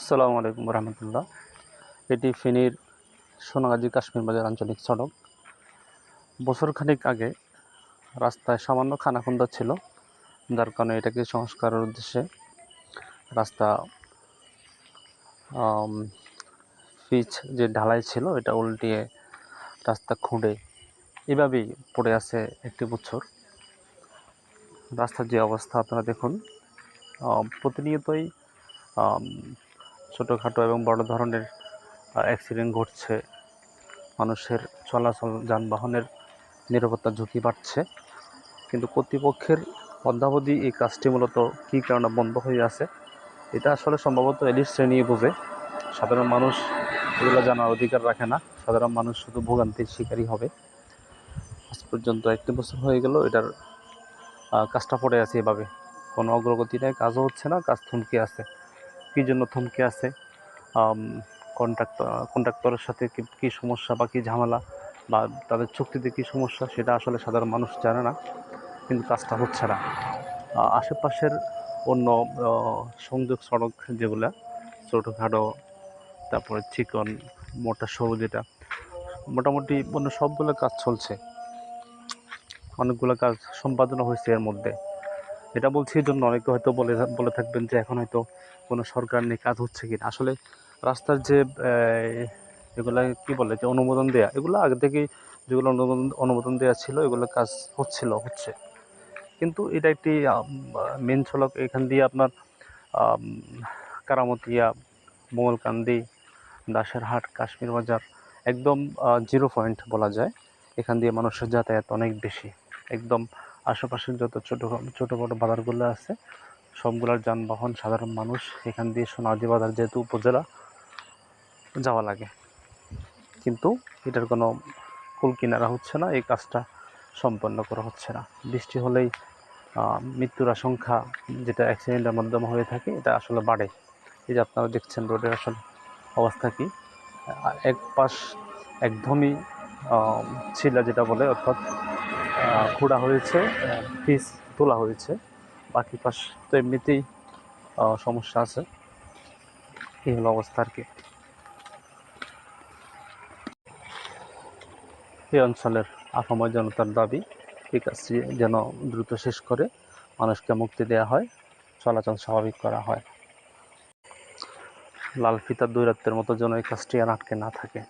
আসসালামু আলাইকুম রহমতুল্লাহ। এটি ফেনীর সোনাগাজী কাশ্মীর বাজার আঞ্চলিক সড়ক। বছরখানেক আগে রাস্তায় সামান্য খানাখন্দা ছিল, যার কারণে এটাকে সংস্কারের উদ্দেশ্যে রাস্তা পিচ যে ঢালাই ছিল, এটা উল্টিয়ে রাস্তা খুঁড়ে এভাবেই পড়ে আছে একটি বছর। রাস্তার যে অবস্থা আপনারা দেখুন প্রতিনিয়তই ছোটোখাটো এবং বড় ধরনের অ্যাক্সিডেন্ট ঘটছে, মানুষের চলাচল, যানবাহনের নিরাপত্তা ঝুঁকি বাড়ছে। কিন্তু কর্তৃপক্ষের অদ্যাবধি এই কাজটি মূলত কী কারণে বন্ধ হয়ে আছে, এটা আসলে সম্ভবত এলিট শ্রেণি বোঝে। সাধারণ মানুষ এগুলো জানার অধিকার রাখে না। সাধারণ মানুষ শুধু ভোগান্তির শিকারই হবে। আজ পর্যন্ত একটি বছর হয়ে গেল এটার কাজটা পড়ে আছে এভাবে। কোনো অগ্রগতি নেই, কাজও হচ্ছে না, কাজ থমকে আছে। কী জন্য থমকে আছে? কন্ট্রাক্টর কন্ট্রাক্টরের সাথে কী সমস্যা বা কী ঝামেলা বা তাদের চুক্তিতে কী সমস্যা সেটা আসলে সাধারণ মানুষ জানে না, কিন্তু কাজটা হচ্ছে না। আশেপাশের অন্য সংযোগ সড়ক যেগুলা, ছোটোখাটো, তারপরে চিকন, মোটা, সরু যেটা, মোটামুটি অন্য সবগুলো কাজ চলছে। অনেকগুলো কাজ সম্পাদনা হয়েছে এর মধ্যে। এটা বলছি জন্য অনেকে হয়তো বলে বলে থাকবেন যে এখন হয়তো কোনো সরকার নিয়ে কাজ হচ্ছে কি না আসলে রাস্তার যে এগুলো কি বলে যে অনুমোদন দেয়া, এগুলো আগে থেকেই যেগুলো অনুমোদন অনুমোদন দেওয়া ছিল, এগুলো কাজ হচ্ছিল, হচ্ছে। কিন্তু এটা একটি মেন সড়ক, এখান দিয়ে আপনার কারামতিয়া মোগলকান্দি দাসেরহাট কাশ্মীর বাজার একদম জিরো পয়েন্ট বলা যায়। এখান দিয়ে মানুষের যাতায়াত অনেক বেশি। একদম আশেপাশের যত ছোটো ছোটো বড়ো বাজারগুলো আছে, সবগুলোর যানবাহন সাধারণ মানুষ এখান দিয়ে সোনাদি বাজার যেহেতু উপজেলা, যাওয়া লাগে। কিন্তু এটার কোনো কুল কিনারা হচ্ছে না, এই কাজটা সম্পন্ন করা হচ্ছে না। বৃষ্টি হলেই মৃত্যুর আশঙ্কা যেটা অ্যাক্সিডেন্টের মাধ্যমে হয়ে থাকে, এটা আসলে বাড়ে। এই যে আপনারা দেখছেন রোডের আসলে অবস্থা কি? এক পাশ একদমই ছিলা যেটা বলে, অর্থাৎ খোঁড়া হয়েছে, পিস তোলা হয়েছে। বাকি পাশ তো এমনিতেই সমস্যা আছে। এই হলো অবস্থা আর কি। এই অঞ্চলের আপাময় জনতার দাবি, এই কাজটি যেন দ্রুত শেষ করে মানুষকে মুক্তি দেওয়া হয়, চলাচল স্বাভাবিক করা হয়। লাল ফিতার দৈরাত্মের মতো যেন এই কাজটি আর আটকে না থাকে।